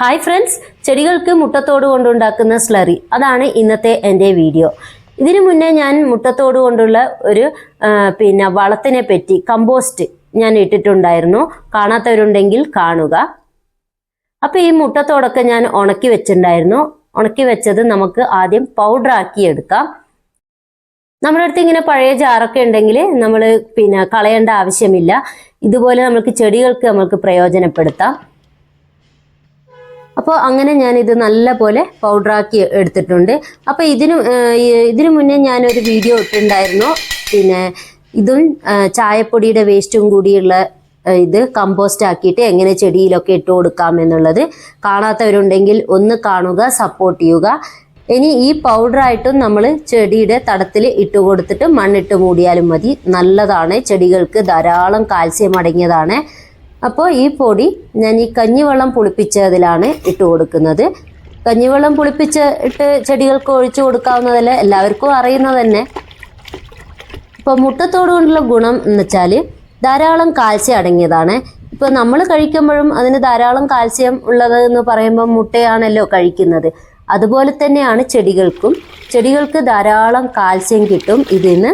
Hi friends ചെടികൾക്ക് മുട്ടത്തോട് കൊണ്ടുണ്ടാക്കുന്ന slurry അതാണ് ഇന്നത്തെ എന്റെ വീഡിയോ ഇതിനു മുന്നേ ഞാൻ മുട്ടത്തോട് കൊണ്ടുള്ള ഒരു പിന്നെ വളത്തിനെ പറ്റി കമ്പോസ്റ്റ് ഞാൻ ഇട്ടിട്ടുണ്ടായിരുന്നു. കാണാത്തവരുണ്ടെങ്കിൽ കാണുക. അപ്പോൾ ഈ മുട്ടത്തോടൊക്കെ ഞാൻ ഉണക്കി വെച്ചിട്ടുണ്ടായിരുന്നു. ഉണക്കി വെച്ചത് നമുക്ക് ആദ്യം പൗഡർ ആക്കി എടുക്കാം. നമ്മുടെ അടുത്ത് ഇങ്ങനെ പഴയ ജാറൊക്കെ ഉണ്ടെങ്കിൽ നമ്മൾ പിന്നെ കളയേണ്ട ആവശ്യമില്ല. ഇതുപോലെ നമുക്ക് ചെടികൾക്ക് നമുക്ക് പ്രയോജനപ്പെടുത്താം. അപ്പോൾ അങ്ങനെ ഞാൻ ഇത് നല്ല പോലെ പൗഡറാക്കി എടുത്തിട്ടുണ്ട്. അപ്പോൾ ഇതിന് ഇതിനു മുന്നേ ഞാനൊരു വീഡിയോ ഇട്ടിട്ടുണ്ടായിരുന്നു. പിന്നെ ഇതും ചായപ്പൊടിയുടെ വേസ്റ്റും കൂടിയുള്ള ഇത് കമ്പോസ്റ്റ് ആക്കിയിട്ട് എങ്ങനെ ചെടിയിലൊക്കെ ഇട്ട് കൊടുക്കാം എന്നുള്ളത് കാണാത്തവരുണ്ടെങ്കിൽ ഒന്ന് കാണുക സപ്പോർട്ട് ചെയ്യുക. ഇനി ഈ പൗഡറായിട്ടും നമ്മൾ ചെടിയുടെ തടത്തിൽ ഇട്ട് കൊടുത്തിട്ട് മണ്ണിട്ട് മൂടിയാലും മതി. നല്ലതാണ്. ചെടികൾക്ക് ധാരാളം കാൽസ്യം അടങ്ങിയതാണ്. അപ്പോൾ ഈ പൊടി ഞാൻ ഈ കഞ്ഞിവെള്ളം പുളിപ്പിച്ചതിലാണ് ഇട്ട് കൊടുക്കുന്നത്. കഞ്ഞിവെള്ളം പുളിപ്പിച്ച് ഇട്ട് ചെടികൾക്ക് ഒഴിച്ചു കൊടുക്കാവുന്നതല്ല എല്ലാവർക്കും അറിയുന്നത് തന്നെ. ഇപ്പോൾ മുട്ടത്തോട് കൊണ്ടുള്ള ഗുണം എന്ന് വെച്ചാൽ ധാരാളം കാൽസ്യം അടങ്ങിയതാണ്. ഇപ്പോൾ നമ്മൾ കഴിക്കുമ്പോഴും അതിന് ധാരാളം കാൽസ്യം ഉള്ളത് എന്ന് പറയുമ്പോൾ മുട്ടയാണല്ലോ കഴിക്കുന്നത്. അതുപോലെ തന്നെയാണ് ചെടികൾക്കും. ചെടികൾക്ക് ധാരാളം കാൽസ്യം കിട്ടും ഇതിന്ന്.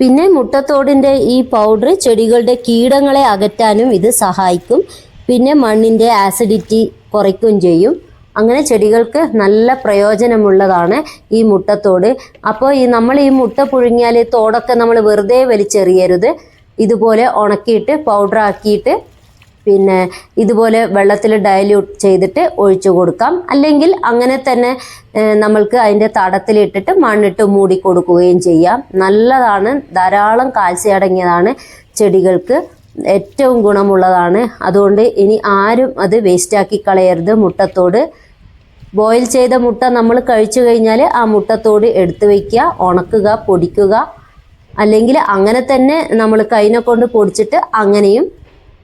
പിന്നെ മുട്ടത്തോടിന്റെ ഈ പൗഡർ ചെടികളുടെ കീടങ്ങളെ അകറ്റാനും ഇത് സഹായിക്കും. പിന്നെ മണ്ണിന്റെ ആസിഡിറ്റി കുറയ്ക്കുകയും ചെയ്യും. അങ്ങനെ ചെടികൾക്ക് നല്ല പ്രയോജനമുള്ളതാണ് ഈ മുട്ടത്തോട്. അപ്പോൾ ഈ നമ്മൾ ഈ മുട്ട പുഴുങ്ങിയാൽ തോടൊക്കെ നമ്മൾ വെറുതെ വലിച്ചെറിയരുത്. ഇതുപോലെ ഉണക്കിയിട്ട് പൗഡർ ആക്കിയിട്ട് പിന്നെ ഇതുപോലെ വെള്ളത്തിൽ ഡയല്യൂട്ട് ചെയ്തിട്ട് ഒഴിച്ചു കൊടുക്കാം. അല്ലെങ്കിൽ അങ്ങനെ തന്നെ നമ്മൾക്ക് അതിന്റെ തടത്തിലിട്ടിട്ട് മണ്ണിട്ട് മൂടി കൊടുക്കുകയും ചെയ്യാം. നല്ലതാണ്. ധാരാളം കാൽസ്യം അടങ്ങിയതാണ് ചെടികൾക്ക്. ഏറ്റവും ഗുണമുള്ളതാണ്. അതുകൊണ്ട് ഇനി ആരും അത് വേസ്റ്റാക്കി കളയരുത് മുട്ടത്തോട്. ബോയിൽ ചെയ്ത മുട്ട നമ്മൾ കഴിച്ചു കഴിഞ്ഞാൽ ആ മുട്ടത്തോട് എടുത്തു വയ്ക്കുക ഉണക്കുക പൊടിക്കുക. അല്ലെങ്കിൽ അങ്ങനെ തന്നെ നമ്മൾ കൈനെ കൊണ്ട് പൊടിച്ചിട്ട് അങ്ങനെയും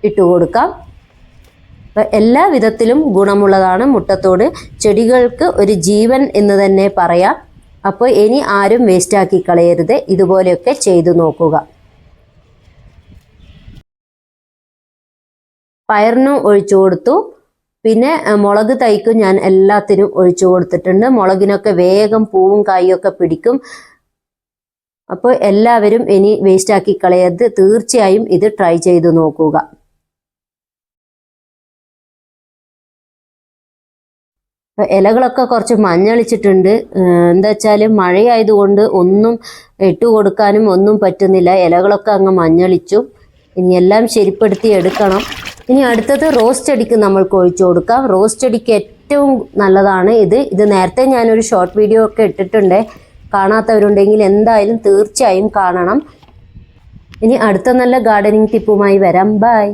ഇട്ട് കൊടുക്കാം. എല്ലാ വിധത്തിലും ഗുണമുള്ളതാണ് മുട്ടത്തോട്. ചെടികൾക്ക് ഒരു ജീവൻ എന്ന് തന്നെ പറയാം. അപ്പോൾ ഇനി ആരും വേസ്റ്റാക്കി കളയരുത്. ഇതുപോലെയൊക്കെ ചെയ്തു നോക്കുക. പയറിനും ഒഴിച്ചു കൊടുത്തു. പിന്നെ മുളക് തൈക്കും ഞാൻ എല്ലാത്തിനും ഒഴിച്ചു കൊടുത്തിട്ടുണ്ട്. മുളകിനൊക്കെ വേഗം പൂവും കായും ഒക്കെ പിടിക്കും. അപ്പോൾ എല്ലാവരും ഇനി വേസ്റ്റാക്കി കളയരുത്. തീർച്ചയായും ഇത് ട്രൈ ചെയ്തു നോക്കുക. ഇലകളൊക്കെ കുറച്ച് മഞ്ഞളിച്ചിട്ടുണ്ട്. എന്താ വെച്ചാൽ മഴയായതുകൊണ്ട് ഒന്നും ഇട്ട് കൊടുക്കാനും ഒന്നും പറ്റുന്നില്ല. ഇലകളൊക്കെ അങ്ങ് മഞ്ഞളിച്ചു. ഇനി എല്ലാം ശരിപ്പെടുത്തി എടുക്കണം. ഇനി അടുത്തത് റോസ് ചെടിക്ക് നമ്മൾ ഒഴിച്ചു കൊടുക്കാം. റോസ് ചെടിക്ക് ഏറ്റവും നല്ലതാണ് ഇത്. ഇത് നേരത്തെ ഞാനൊരു ഷോർട്ട് വീഡിയോ ഒക്കെ ഇട്ടിട്ടുണ്ട്. കാണാത്തവരുണ്ടെങ്കിൽ എന്തായാലും തീർച്ചയായും കാണണം. ഇനി അടുത്ത നല്ല ഗാർഡനിങ് ടിപ്പുമായി വരാം. ബൈ.